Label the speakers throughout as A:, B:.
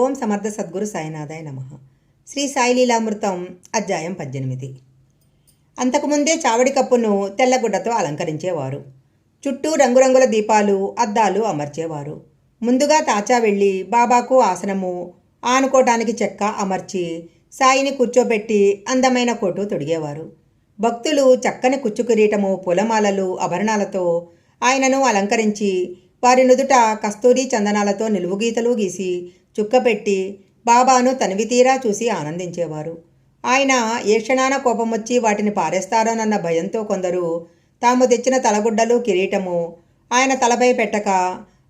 A: ఓం సమర్థ సద్గురు సాయినాథాయ నమ. శ్రీ సాయి లీలామృతం అధ్యాయం పద్దెనిమిది. అంతకుముందే చావడి కప్పును తెల్లగుడ్డతో అలంకరించేవారు. చుట్టూ రంగురంగుల దీపాలు అద్దాలు అమర్చేవారు. ముందుగా తాచా వెళ్ళి బాబాకు ఆసనము ఆనుకోటానికి చెక్క అమర్చి సాయిని కూర్చోబెట్టి అందమైన కోటు తొడిగేవారు. భక్తులు చక్కని కుచ్చు కిరీటము పూలమాలలు ఆభరణాలతో ఆయనను అలంకరించి వారి నుదుట కస్తూరి చందనాలతో నిలువుగీతలు గీసి చుక్కపెట్టి బాబాను తనివితీరా చూసి ఆనందించేవారు. ఆయన ఏ క్షణాన కోపం వచ్చి వాటిని పారేస్తారోనన్న భయంతో కొందరు తాము తెచ్చిన తలగుడ్డలు కిరీటము ఆయన తలపై పెట్టక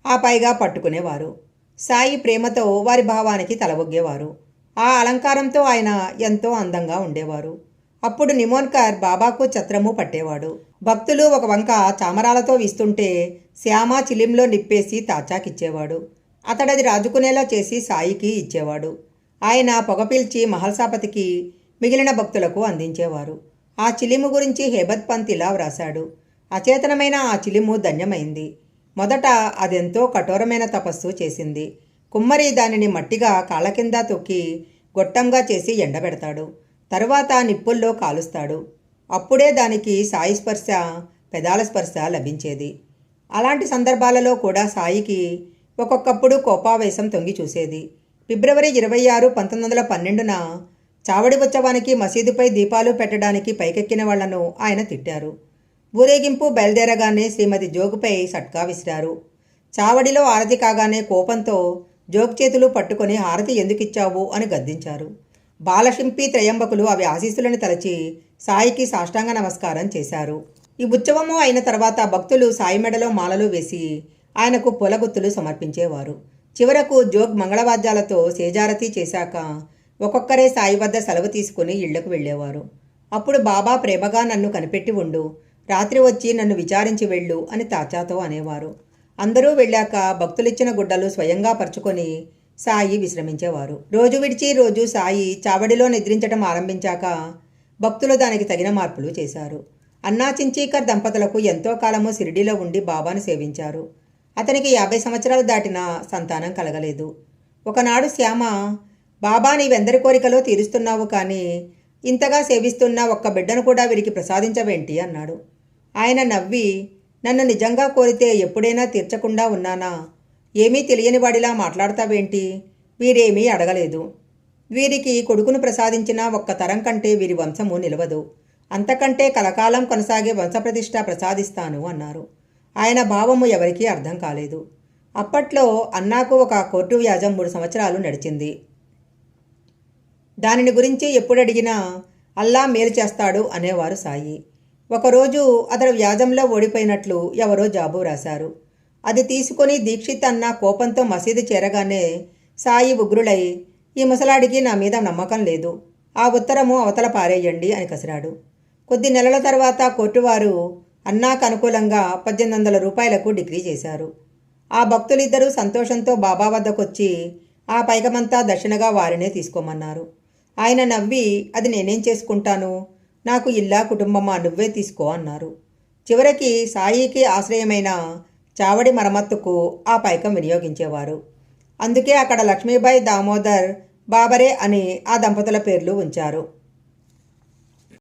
A: ఆ పైగా పట్టుకునేవారు. సాయి ప్రేమతో వారి భావానికి తలవొగ్గేవారు ఆ అలంకారంతో ఆయన ఎంతో అందంగా ఉండేవారు. అప్పుడు నిమోన్కర్ బాబాకు ఛత్రము పట్టేవాడు. భక్తులు ఒక వంక చామరాలతో వీస్తుంటే శ్యామ చిలింలో నిప్పేసి తాచాకిచ్చేవాడు. అతడది రాజుకునేలా చేసి సాయికి ఇచ్చేవాడు. ఆయన పొగ పీల్చి మహల్సాపతికి మిగిలిన భక్తులకు అందించేవారు. ఆ చిలిము గురించి హేబత్ పంత్ ఇలా వ్రాశాడు. అచేతనమైన ఆ చిలిము ధన్యమైంది. మొదట అదెంతో కఠోరమైన తపస్సు చేసింది. కుమ్మరి దానిని మట్టిగా కాళ్ళ కింద తొక్కి గొట్టంగా చేసి ఎండబెడతాడు. తరువాత నిప్పుల్లో కాలుస్తాడు. అప్పుడే దానికి సాయి స్పర్శ పెదాల స్పర్శ లభించేది. అలాంటి సందర్భాలలో కూడా సాయికి ఒక్కొక్కప్పుడు కోపావేశం తొంగి చూసేది. ఫిబ్రవరి ఇరవై ఆరు పంతొమ్మిది వందల పన్నెండున చావడి ఉత్సవానికి మసీదుపై దీపాలు పెట్టడానికి పైకెక్కిన వాళ్ళను ఆయన తిట్టారు. ఊరేగింపు బయలుదేరగానే శ్రీమతి జోగుపై సట్కా విసిరారు. చావడిలో ఆరతి కాగానే కోపంతో జోగ్ చేతులు పట్టుకొని హారతి ఎందుకిచ్చావు అని గద్దించారు. బాలశింపి త్రయంబకులు అవి ఆశీస్సులను తలచి సాయికి సాష్టాంగ నమస్కారం చేశారు. ఈ ఉత్సవము అయిన తర్వాత భక్తులు సాయి మెడలో మాలలు వేసి ఆయనకు పొలగుత్తులు సమర్పించేవారు. చివరకు జోగ్ మంగళవాద్యాలతో సేజారతి చేశాక ఒక్కొక్కరే సాయి వద్ద సెలవు తీసుకుని ఇళ్ళకు వెళ్ళేవారు. అప్పుడు బాబా ప్రేమగా నన్ను కనిపెట్టి ఉండు రాత్రి వచ్చి నన్ను విచారించి వెళ్ళు అని తాచాతో అనేవారు. అందరూ వెళ్ళాక భక్తులిచ్చిన గుడ్డలు స్వయంగా పరుచుకొని సాయి విశ్రమించేవారు. రోజు విడిచి రోజు సాయి చావడిలో నిద్రించడం ఆరంభించాక భక్తులు దానికి తగిన మార్పులు చేశారు. అన్నా చించీకర్ దంపతులకు ఎంతో కాలము సిరిడిలో ఉండి బాబాను సేవించారు. అతనికి యాభై సంవత్సరాలు దాటిన సంతానం కలగలేదు. ఒకనాడు శ్యామ బాబా నీవెందరి కోరికలో తీరుస్తున్నావు కానీ ఇంతగా సేవిస్తున్న ఒక్క బిడ్డను కూడా వీరికి ప్రసాదించవేంటి? అన్నాడు. ఆయన నవ్వి నన్ను నిజంగా కోరితే ఎప్పుడైనా తీర్చకుండా ఉన్నానా? ఏమీ తెలియని వాడిలా మాట్లాడతావేంటి? వీరేమీ అడగలేదు. వీరికి కొడుకును ప్రసాదించిన ఒక్క తరం కంటే వీరి వంశము నిలవదు. అంతకంటే కలకాలం కొనసాగే వంశప్రతిష్ట ప్రసాదిస్తాను అన్నారు. ఆయన భావము ఎవరికీ అర్థం కాలేదు. అప్పట్లో అన్నాకు ఒక కోర్టు వ్యాజం మూడు సంవత్సరాలు నడిచింది. దానిని గురించి ఎప్పుడడిగినా అల్లా మేలు చేస్తాడు అనేవారు సాయి. ఒకరోజు అతడు వ్యాజంలో ఓడిపోయినట్లు ఎవరో జాబు రాశారు. అది తీసుకొని దీక్షిత్ అన్న కోపంతో మసీదు చేరగానే సాయి ఉగ్రులై ఈ ముసలాడికి నా మీద నమ్మకం లేదు. ఆ ఉత్తరము అవతల పారేయండి అని కసిరాడు. కొద్ది నెలల తర్వాత కోర్టువారు అన్నాకు అనుకూలంగా పద్దెనిమిది వందల రూపాయలకు డిగ్రీ చేశారు. ఆ భక్తులిద్దరూ సంతోషంతో బాబా వద్దకొచ్చి ఆ పైకమంతా దక్షిణగా వారినే తీసుకోమన్నారు. ఆయన నవ్వి అది నేనేం చేసుకుంటాను? నాకు ఇల్లా కుటుంబమా నువ్వే తీసుకో అన్నారు. చివరికి సాయికి ఆశ్రయమైన చావడి మరమ్మత్తుకు ఆ పైకం వినియోగించేవారు. అందుకే అక్కడ లక్ష్మీబాయి దామోదర్ బాబరే అని ఆ దంపతుల పేర్లు ఉంచారు.